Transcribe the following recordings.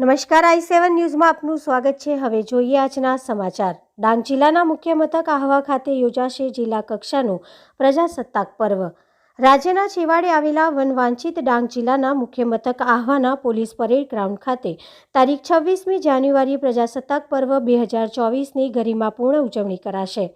નમસ્કાર, આઈ સેવન ન્યૂઝમાં આપનું સ્વાગત છે. હવે જોઈએ આજના સમાચાર. ડાંગ જિલ્લાના મુખ્ય મથક આહવા ખાતે યોજાશે જિલ્લા કક્ષાનું પ્રજાસત્તાક પર્વ. રાજ્યના છેવાડે આવેલા વનવાંછિત ડાંગ જિલ્લાના મુખ્ય મથક આહવાના પોલીસ પરેડ ગ્રાઉન્ડ ખાતે તારીખ છવ્વીસમી જાન્યુઆરી પ્રજાસત્તાક પર્વ બે હજાર ચોવીસની ગરિમાપૂર્ણ ઉજવણી કરાશે.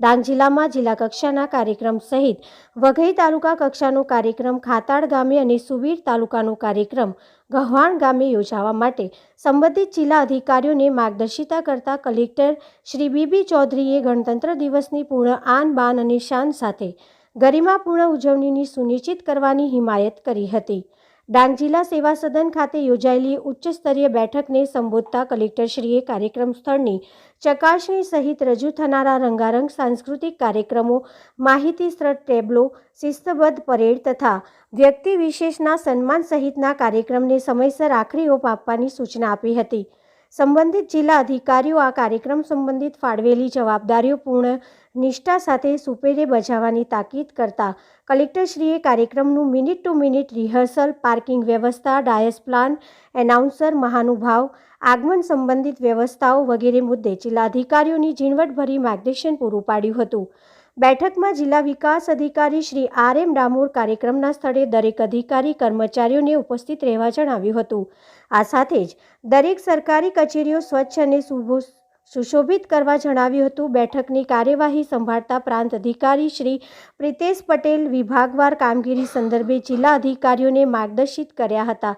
ડાંગ જિલ્લામાં જિલ્લા કક્ષાના કાર્યક્રમ સહિત વઘઈ તાલુકા કક્ષાનો કાર્યક્રમ ખાતાડ ગામે અને સુબીર તાલુકાનો કાર્યક્રમ ગહવાણ ગામે યોજાવા માટે સંબંધિત જિલ્લા અધિકારીઓને માર્ગદર્શિતા કરતા કલેક્ટર શ્રી બીબી ચૌધરીએ ગણતંત્ર દિવસની પૂર્ણ આન બાન અને શાન સાથે ગરિમાપૂર્ણ ઉજવણીની સુનિશ્ચિત કરવાની હિમાયત કરી હતી. ડાંગ જિલ્લા સેવા સદન ખાતે યોજાયેલી ઉચ્ચ સ્તરીય બેઠકને સંબોધતા કલેક્ટરશ્રીએ કાર્યક્રમ સ્થળની ચકાસણી સહિત રજૂ થનારા રંગારંગ સાંસ્કૃતિક કાર્યક્રમો, માહિતીસ્ત્ર ટેબ્લો, શિસ્તબદ્ધ પરેડ તથા વ્યક્તિ વિશેષના સન્માન સહિતના કાર્યક્રમને સમયસર આખરી ઓપ આપવાની સૂચના આપી હતી. સંબંધિત જિલ્લા અધિકારીઓ આ કાર્યક્રમ સંબંધિત ફાળવેલી જવાબદારીઓ પૂર્ણ નિષ્ઠા સાથે સુપેરે બજાવવાની તાકીદ કરતા કલેક્ટરશ્રીએ કાર્યક્રમનું minute to minute rehearsal, parking વ્યવસ્થા, ડાયસ પ્લાન, એનાઉન્સર, મહાનુભાવ, આગમન સંબંધિત વ્યવસ્થાઓ વગેરે મુદ્દે જિલ્લા અધિકારીઓની ઝીણવટભરી માર્ગદર્શન પૂરું પાડ્યું હતું. બેઠકમાં જિલ્લા વિકાસ અધિકારી શ્રી આર એમ ડામોર કાર્યક્રમના સ્થળે દરેક અધિકારી, કર્મચારીઓને ઉપસ્થિત રહેવા જણાવ્યું હતું. આ સાથે જ દરેક સરકારી કચેરીઓ સ્વચ્છ અને સુભો, સુશોભિત કરવા જણાવ્યું હતું. બેઠકની કાર્યવાહી સંભાળતા પ્રાંત અધિકારી શ્રી પ્રિતેશ પટેલ વિભાગવાર કામગીરી સંદર્ભે જિલ્લા અધિકારીઓને માર્ગદર્શિત કર્યા હતા.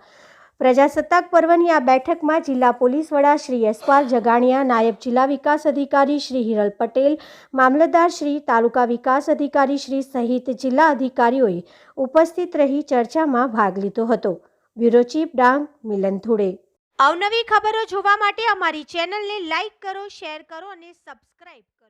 પ્રજાસત્તાક પર્વની આ બેઠકમાં જિલ્લા પોલીસ વડા શ્રી યશપાલ જગાણિયા, નાયબ જિલ્લા વિકાસ અધિકારી શ્રી હિરલ પટેલ, મામલતદાર શ્રી તાલુકા વિકાસ અધિકારી શ્રી સહિત જિલ્લા અધિકારીઓએ ઉપસ્થિત રહી ચર્ચામાં ભાગ લીધો હતો. Bureau chief Dang Milan Dhude. અવનવી ખબરો જોવા માટે અમારી ચેનલને લાઇક કરો, શેર કરો અને સબસ્ક્રાઇબ કરો.